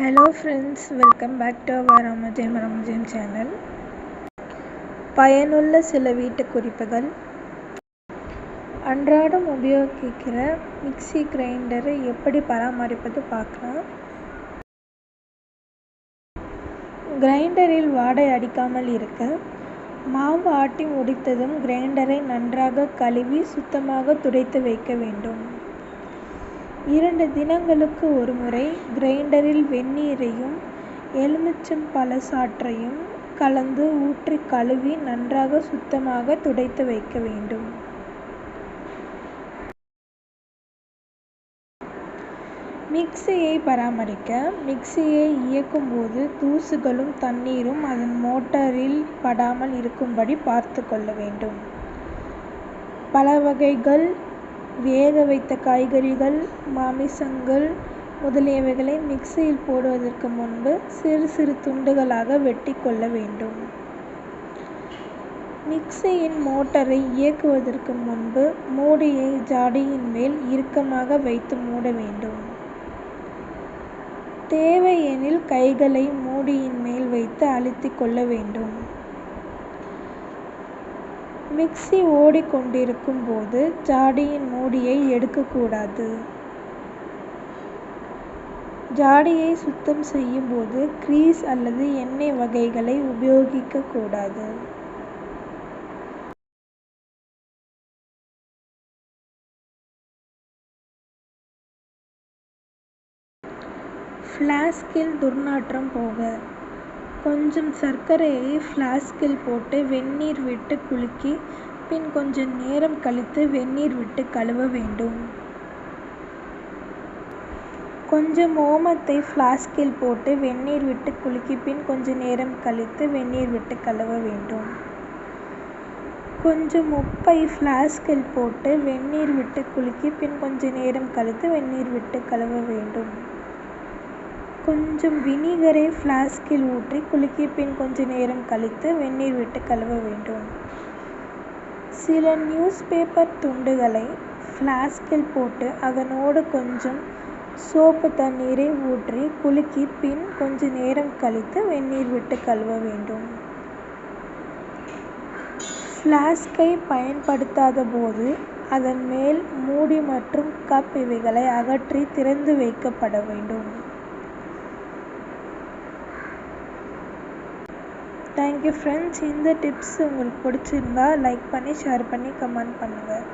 Hello friends welcome back to our அமஜன் ரமஜன் channel பயனுள்ள சில வீட்டு குறிப்புகள் அன்றாடம் உபயோகிக்கிற மிக்ஸி கிரைண்டரை எப்படி பராமரிப்பது பார்க்கலாம். கிரைண்டரில் வாடை அடிக்காமல் இருக்க மாவு ஆட்டி முடித்ததும் கிரைண்டரை நன்றாக கழுவி சுத்தமாக துடைத்து வைக்க வேண்டும். இரண்டு தினங்களுக்கு ஒருமுறை கிரைண்டரில் வெந்நீரையும் எலுமிச்சம் பழசாற்றையும் கலந்து ஊற்றி கழுவி நன்றாக சுத்தமாக துடைத்து வைக்க வேண்டும். மிக்சியை பராமரிக்க மிக்சியை இயக்கும்போது தூசுகளும் தண்ணீரும் அதன் மோட்டரில் படாமல் இருக்கும்படி பார்த்து கொள்ள வேண்டும். பல வகைகள் வேக வைத்த காய்கறிகள் மாமிசங்கள் முதலியவைகளை மிக்சியில் போடுவதற்கு முன்பு சிறு சிறு துண்டுகளாக வெட்டி கொள்ள வேண்டும். மிக்சியின் மோட்டரை இயக்குவதற்கு முன்பு மூடியை ஜாடியின் மேல் இறுக்கமாக வைத்து மூட வேண்டும். தேவையெனில் கைகளை மூடியின் மேல் வைத்து அழுத்திக் கொள்ள வேண்டும். மிக்ஸி ஓடிக்கொண்டிருக்கும் போது ஜாடியின் மூடியை எடுக்கக்கூடாது. ஜாடியை சுத்தம் செய்யும் போது கிரீஸ் அல்லது எண்ணெய் வகைகளை உபயோகிக்க கூடாது ஃப்ளாஸ்கில் துர்நாற்றம் போக கொஞ்சம் சர்க்கரையை ஃப்ளாஸ்கில் போட்டு வெந்நீர் விட்டு குலுக்கி பின் கொஞ்ச நேரம் கழித்து வெந்நீர் விட்டு கழுவ வேண்டும். கொஞ்சம் ஓமத்தை ஃப்ளாஸ்கில் போட்டு வெந்நீர் விட்டு குலுக்கி பின் கொஞ்ச நேரம் கழித்து வெந்நீர் விட்டு கழுவ வேண்டும். கொஞ்சம் உப்பை ஃப்ளாஸ்கில் போட்டு வெந்நீர் விட்டு குலுக்கி பின் கொஞ்ச நேரம் கழித்து வெந்நீர் விட்டு கழுவ வேண்டும். கொஞ்சம் வினிகரை ஃப்ளாஸ்கில் ஊற்றி குலுக்கி பின் கொஞ்ச நேரம் கழித்து வெந்நீர் விட்டு கழுவ வேண்டும். சில நியூஸ் பேப்பர் துண்டுகளை ஃப்ளாஸ்கில் போட்டு அதனோடு கொஞ்சம் சோப்பு தண்ணீரை ஊற்றி குலுக்கி பின் கொஞ்ச நேரம் கழித்து வெந்நீர் விட்டு கழுவ வேண்டும். ஃப்ளாஸ்கை பயன்படுத்தாத போது அதன் மேல் மூடி மற்றும் கப் இவைகளை அகற்றி திறந்து வைக்கப்பட வேண்டும். தேங்க்யூ ஃப்ரெண்ட்ஸ் இந்த டிப்ஸ் உங்களுக்கு பிடிச்சிருந்தா லைக் பண்ணி ஷேர் பண்ணி கமெண்ட் பண்ணுங்கள்